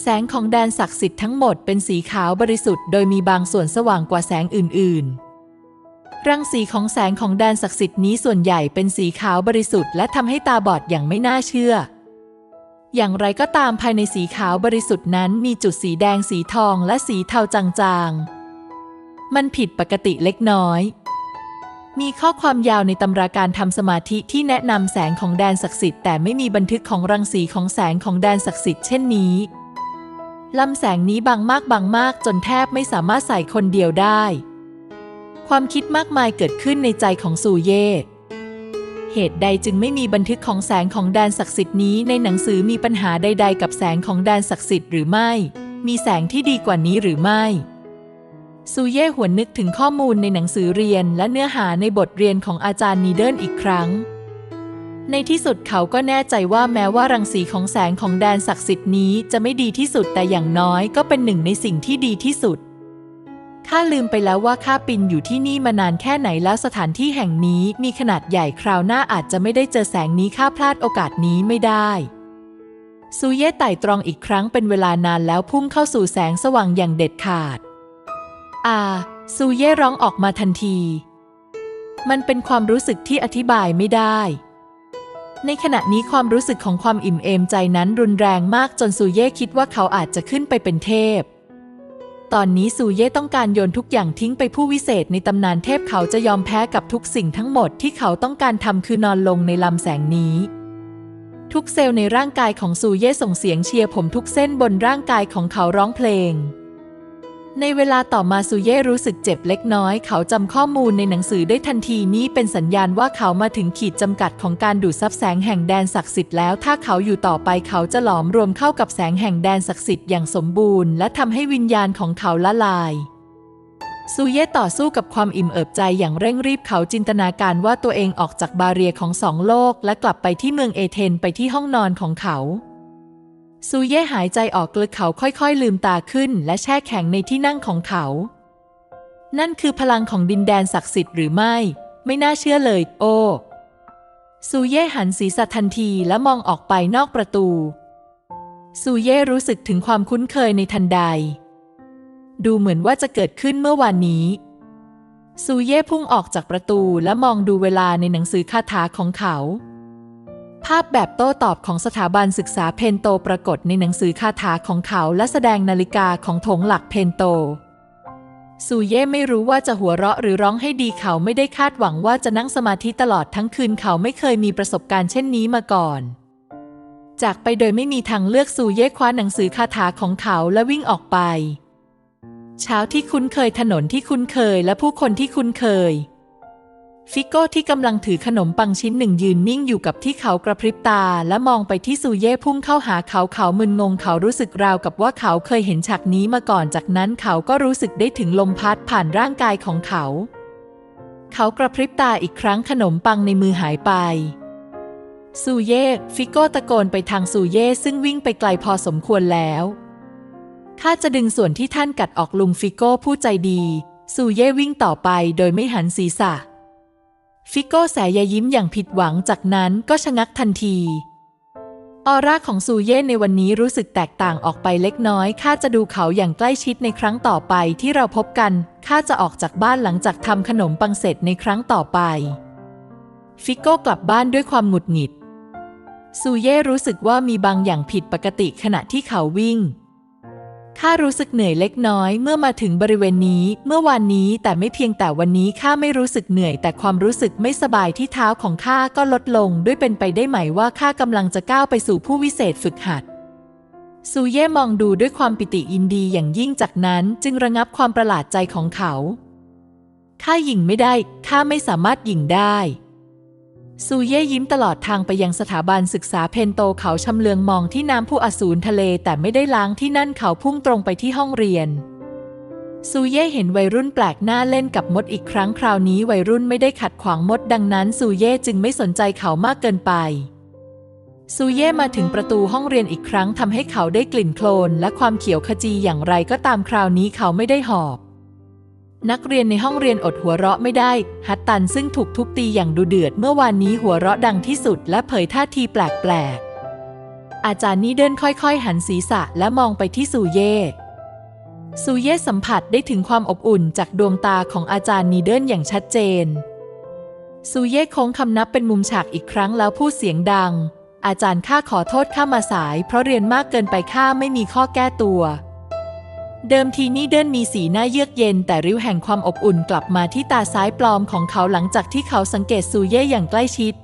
แสงของแดนศักดิ์สิทธิ์ทั้งหมดเป็นสีขาวบริสุทธิ์โดยมีบางส่วนสว่างกว่าแสงอื่น ๆ รังสีของแสงของแดนศักดิ์สิทธิ์นี้ส่วนใหญ่เป็นสีขาวบริสุทธิ์และทำให้ตาบอดอย่างไม่น่าเชื่อ อย่างไรก็ตามภายในสีขาวบริสุทธิ์นั้นมีจุดสีแดงสีทองและสีเทาจางๆ มันผิดปกติเล็กน้อย มีข้อความยาวในตำราการทำสมาธิที่แนะนำแสงของแดนศักดิ์สิทธิ์แต่ไม่มีบันทึกของรังสีของแสงของแดนศักดิ์สิทธิ์เช่นนี้ ลำแสงนี้บางมากบางมากจนแทบไม่สามารถใส่คนเดียวได้ ความคิดมากมายเกิดขึ้นในใจของซูเย่ เหตุใดจึงไม่มีบันทึกของแสงของแดนศักดิ์สิทธิ์นี้ในหนังสือมีปัญหาใด ๆ กับแสงของแดนศักดิ์สิทธิ์หรือไม่ มีแสงที่ดีกว่านี้หรือไม่ซูเย่หวนนึกถึงข้อมูลในหนังสือเรียนและเนื้อหาในบทเรียนของอาจารย์นีเดิลอีกครั้ง ในที่สุดเขาก็แน่ใจว่าแม้ว่ารังสีของแสงของแดนศักดิ์สิทธิ์นี้จะไม่ดีที่สุดแต่อย่างน้อยก็เป็นหนึ่งในสิ่งที่ดีที่สุดข้าลืมไปแล้วว่าข้าปินอยู่ที่นี่มานานแค่ไหนแล้วสถานที่แห่งนี้มีขนาดใหญ่คราวหน้าอาจจะไม่ได้เจอแสงนี้ข้าพลาดโอกาสนี้ไม่ได้ซูเย่ไต่ตรองอีกครั้งเป็นเวลานานแล้วพุ่งเข้าสู่แสงสว่างอย่างเด็ดขาด อาซูเย่ร้องออกมาทันที มันเป็นความรู้สึกที่อธิบายไม่ได้ ในขณะนี้ความรู้สึกของความอิ่มเอมใจนั้นรุนแรงมากจนซูเย่คิดว่าเขาอาจจะขึ้นไปเป็นเทพ ตอนนี้ซูเย่ต้องการโยนทุกอย่างทิ้งไปผู้วิเศษในตำนานเทพเขาจะยอมแพ้กับทุกสิ่งทั้งหมดที่เขาต้องการทำคือนอนลงในลำแสงนี้ ทุกเซลล์ในร่างกายของซูเย่ส่งเสียงเชียร์ผมทุกเส้นบนร่างกายของเขาร้องเพลง ในเวลาต่อมาซูเย่รู้สึกเจ็บเล็กน้อย เขาจำข้อมูลในหนังสือได้ทันทีนี้เป็นสัญญาณว่าเขามาถึงขีดจำกัดของการดูดซับแสงแห่งแดนศักดิ์สิทธิ์แล้ว ถ้าเขาอยู่ต่อไปเขาจะหลอมรวมเข้ากับแสงแห่งแดนศักดิ์สิทธิ์อย่างสมบูรณ์และทำให้วิญญาณของเขาละลายซูเย่ต่อสู้กับความอิ่มเอิบใจอย่างเร่งรีบเขาจินตนาการว่าตัวเองออกจากบาเรียของสองโลก และกลับไปที่เมืองเอเธนไปที่ห้องนอนของเขา ซูเย่หายใจออกกลึกเขาค่อยๆ ลืมตาขึ้น และแช่แข็งในที่นั่งของเขา นั่นคือพลังของดินแดนศักดิ์สิทธิ์หรือไม่ ไม่น่าเชื่อเลย โอ้ซูเย่หันศีรษะทันทีและมองออกไปนอกประตู ซูเย่รู้สึกถึงความคุ้นเคยในทันใด ดูเหมือนว่าจะเกิดขึ้นเมื่อวานนี้ซูเย่พุ่งออกจากประตูและมองดูเวลาในหนังสือคาถาของเขา ภาพแบบโต้ตอบของสถาบันศึกษาเพนโตปรากฏในหนังสือคาถาของเขาและแสดงนาฬิกาของถงหลักเพนโตซูเย่ไม่รู้ว่าจะหัวเราะหรือร้องให้ดีเขาไม่ได้คาดหวังว่าจะนั่งสมาธิตลอดทั้งคืนเขาไม่เคยมีประสบการณ์เช่นนี้มาก่อน จากไปโดยไม่มีทางเลือกซูเย่คว้าหนังสือคาถาของเขาและวิ่งออกไป เช้าที่คุ้นเคยถนนที่คุ้นเคยและผู้คนที่คุ้นเคย ฟิโก้ที่กำลังถือขนมปังชิ้นหนึ่งยืนนิ่งอยู่กับที่เขากระพริบตา และมองไปที่ซูเย่พุ่งเข้าหาเขาเขามึนงงเขารู้สึกราวกับว่าเขาเคยเห็นฉากนี้มาก่อนจากนั้นเขาก็รู้สึกได้ถึงลมพัดผ่านร่างกายของเขา เขากระพริบตาอีกครั้งขนมปังในมือหายไปซูเย่ฟิโก้ตะโกนไปทางซูเย่ซึ่งวิ่งไปไกลพอสมควรแล้วข้าจะดึงส่วนที่ท่านกัดออกลุงฟิโก้ผู้ใจดีซูเย่วิ่งต่อไปโดยไม่หันศีรษะ ฟิโก้แสยยิ้มอย่างผิดหวังจากนั้นก็ชะงักทันที ออร่าของซูเย่ในวันนี้รู้สึกแตกต่างออกไปเล็กน้อย ข้าจะดูเขาอย่างใกล้ชิดในครั้งต่อไปที่เราพบกัน ข้าจะออกจากบ้านหลังจากทำขนมปังเสร็จในครั้งต่อไป ฟิโก้กลับบ้านด้วยความหงุดหงิด ซูเย่รู้สึกว่ามีบางอย่างผิดปกติขณะที่เขาวิ่ง ข้ารู้สึกเหนื่อยเล็กน้อยเมื่อมาถึงบริเวณนี้เมื่อวานนี้แต่ไม่เพียงแต่วันนี้ข้าไม่รู้สึกเหนื่อย แต่ความรู้สึกไม่สบายที่เท้าของข้าก็ลดลง ด้วยเป็นไปได้ไหมว่าข้ากำลังจะก้าวไปสู่ผู้วิเศษฝึกหัดซูเย่มองดูด้วยความปิติยินดีอย่างยิ่งจากนั้นจึงระงับความประหลาดใจของเขาข้าหยิ่งไม่ได้ข้าไม่สามารถหยิ่งได้ ซูเย่ยิ้มตลอดทางไปยังสถาบันศึกษาเพนโตเขาชำเลืองมองที่น้ำผู้อสูรทะเลแต่ไม่ได้ล้างที่นั่นเขาพุ่งตรงไปที่ห้องเรียน ซูเย่เห็นวัยรุ่นแปลกหน้าเล่นกับมดอีกครั้งคราวนี้วัยรุ่นไม่ได้ขัดขวางมดดังนั้นซูเย่จึงไม่สนใจเขามากเกินไป ซูเย่มาถึงประตูห้องเรียนอีกครั้งทำให้เขาได้กลิ่นโคลนและความเขียวขจีอย่างไรก็ตามคราวนี้เขาไม่ได้หอบ นักเรียนในห้องเรียนอดหัวเราะไม่ได้ ฮัตตันซึ่งถูกทุบตีอย่างดุเดือดเมื่อวานนี้หัวเราะดังที่สุดและเผยท่าทีแปลกๆ อาจารย์นี่เดินค่อยๆ หันศีรษะและมองไปที่ซูเย่ซูเย่สัมผัสได้ถึงความอบอุ่นจากดวงตาของอาจารย์นีเดิลอย่างชัดเจน ซูเย่โค้งคำนับเป็นมุมฉากอีกครั้งแล้วพูดเสียงดัง อาจารย์ข้าขอโทษข้ามาสาย เพราะเรียนมากเกินไปข้าไม่มีข้อแก้ตัว เดิมทีนี่เดินมีสีหน้าเยือกเย็น แต่ริ้วแห่งความอบอุ่นกลับมาที่ตาซ้ายปลอมของเขาหลังจากที่เขาสังเกตซูเย่อย่างใกล้ชิด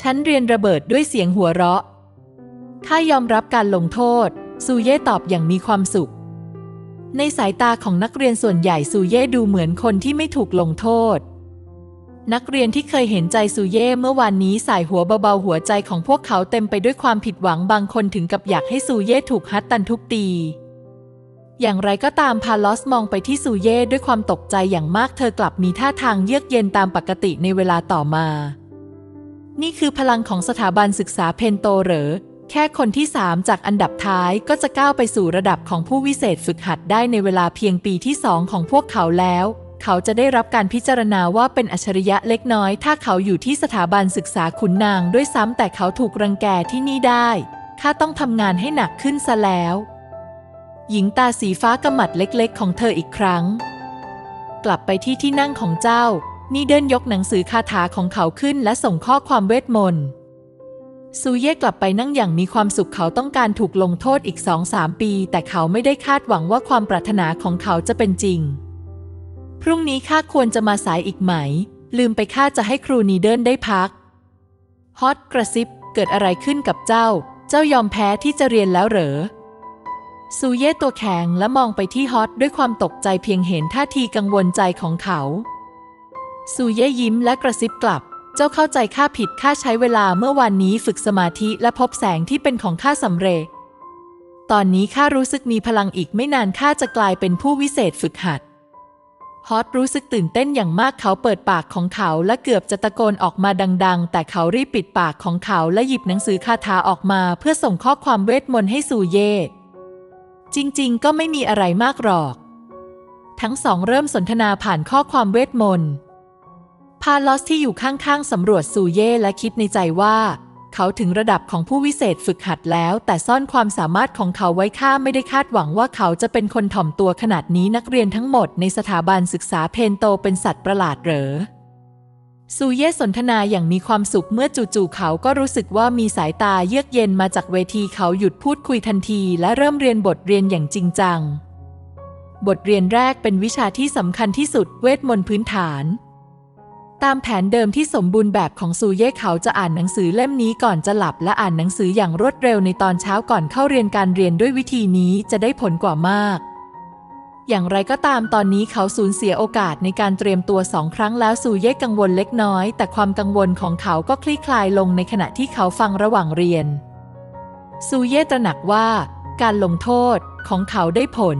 ฉันเรียนระเบิดด้วยเสียงหัวเราะข้ายอมรับการลงโทษ ซูเย่ตอบอย่างมีความสุข ในสายตาของนักเรียนส่วนใหญ่ซูเย่ดูเหมือนคนที่ไม่ถูกลงโทษ นักเรียนที่เคยเห็นใจซูเย่เมื่อวานนี้สายหัวเบาๆหัวใจของพวกเขาเต็มไปด้วยความผิดหวังบางคนถึงกับอยากให้ซูเย่ถูกฮัตตันทุบตี อย่างไรก็ตามพาลอสมองไปที่ซูเย่ด้วยความตกใจอย่างมากเธอกลับมีท่าทางเยือกเย็นตามปกติในเวลาต่อมา นี่คือพลังของสถาบันศึกษาเพนโตเหรอ แค่คนที่3จากอันดับท้ายก็จะก้าวไปสู่ระดับของผู้วิเศษฝึกหัดได้ในเวลาเพียงปีที่2ของพวกเขาแล้ว เขาจะได้รับการพิจารณาว่าเป็นอัจฉริยะเล็กน้อย ถ้าเขาอยู่ที่สถาบันศึกษาขุนนางด้วยซ้ำแต่เขาถูกรังแกที่นี่ได้ข้าต้องทำงานให้หนักขึ้นซะแล้ว หญิงตาสีฟ้ากำมัดเล็กๆ ของเธออีกครั้ง กลับไปที่ที่นั่งของเจ้า นี่เดินยกหนังสือคาถาของเขาขึ้นและส่งข้อความเวทมนต์ซูเย่กลับไปนั่งอย่างมีความสุขเขาต้องการถูกลงโทษอีกสองสามปี แต่เขาไม่ได้คาดหวังว่าความปรารถนาของเขาจะเป็นจริง พรุ่งนี้ข้าควรจะมาสายอีกไหม ลืมไปข้าจะให้ครูนีเดิลได้พัก ฮอตกระซิบเกิดอะไรขึ้นกับเจ้า เจ้ายอมแพ้ที่จะเรียนแล้วเหรอ ซูเย่ตัวแข็งและมองไปที่ฮอตด้วยความตกใจเพียงเห็นท่าทีกังวลใจของเขาซูเย่ยิ้มและกระซิบกลับ เจ้าเข้าใจข้าผิดข้าใช้เวลาเมื่อวานนี้ฝึกสมาธิและพบแสงที่เป็นของข้าสำเร็จ ตอนนี้ข้ารู้สึกมีพลังอีกไม่นานข้าจะกลายเป็นผู้วิเศษฝึกหัด ฮอตรู้สึกตื่นเต้นอย่างมากเขาเปิดปากของเขาและเกือบจะตะโกนออกมาดัง ๆ แต่เขารีบปิดปากของเขาและหยิบหนังสือคาถาออกมา เพื่อส่งข้อความเวทมนต์ให้ซูเย่ จริงๆ ก็ไม่มีอะไรมากหรอก ทั้งสองเริ่มสนทนาผ่านข้อความเวทมนต์ พาลอสที่อยู่ข้างๆสำรวจซูเย่และคิดในใจว่า เขาถึงระดับของผู้วิเศษฝึกหัดแล้ว แต่ซ่อนความสามารถของเขาไว้ข้าไม่ได้คาดหวังว่าเขาจะเป็นคนถ่อมตัวขนาดนี้นักเรียนทั้งหมดในสถาบันศึกษาเพนโตเป็นสัตว์ประหลาดเหรอ ซูเย่สนทนาอย่างมีความสุขเมื่อจู่ๆเขาก็รู้สึกว่ามีสายตาเยือกเย็นมาจากเวทีเขาหยุดพูดคุยทันที และเริ่มเรียนบทเรียนอย่างจริงจัง บทเรียนแรกเป็นวิชาที่สำคัญที่สุดเวทมนต์พื้นฐาน ตามแผนเดิมที่สมบูรณ์แบบของซูเย่เขาจะอ่านหนังสือเล่มนี้ก่อนจะหลับและอ่านหนังสืออย่างรวดเร็วในตอนเช้าก่อนเข้าเรียนการเรียนด้วยวิธีนี้จะได้ผลกว่ามาก อย่างไรก็ตามตอนนี้เขาสูญเสียโอกาสในการเตรียมตัวสองครั้งแล้วซูเย่กังวลเล็กน้อย แต่ความกังวลของเขาก็คลี่คลายลงในขณะที่เขาฟังระหว่างเรียนซูเย่ตระหนักว่า การลงโทษของเขาได้ผล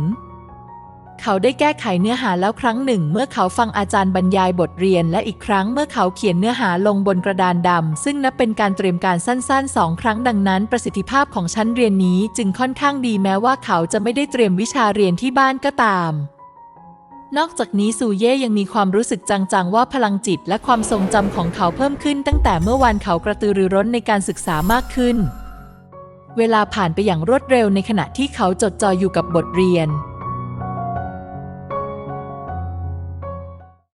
เขาได้แก้ไขเนื้อหาแล้วครั้งหนึ่ง เมื่อเขาฟังอาจารย์บรรยายบทเรียน และอีกครั้งเมื่อเขาเขียนเนื้อหาลงบนกระดานดำซึ่งนับเป็นการเตรียมการสั้นๆสองครั้งดังนั้น ประสิทธิภาพของชั้นเรียนนี้จึงค่อนข้างดีแม้ว่าเขาจะไม่ได้เตรียมวิชาเรียนที่บ้านก็ตามนอกจากนี้ซูเย่ยังมีความรู้สึกจัง ๆ ว่าพลังจิตและความทรงจำของเขาเพิ่มขึ้นตั้งแต่เมื่อวานเขากระตือรือร้นในการศึกษามากขึ้น เวลาผ่านไปอย่างรวดเร็วในขณะที่เขาจดจ่ออยู่กับบทเรียน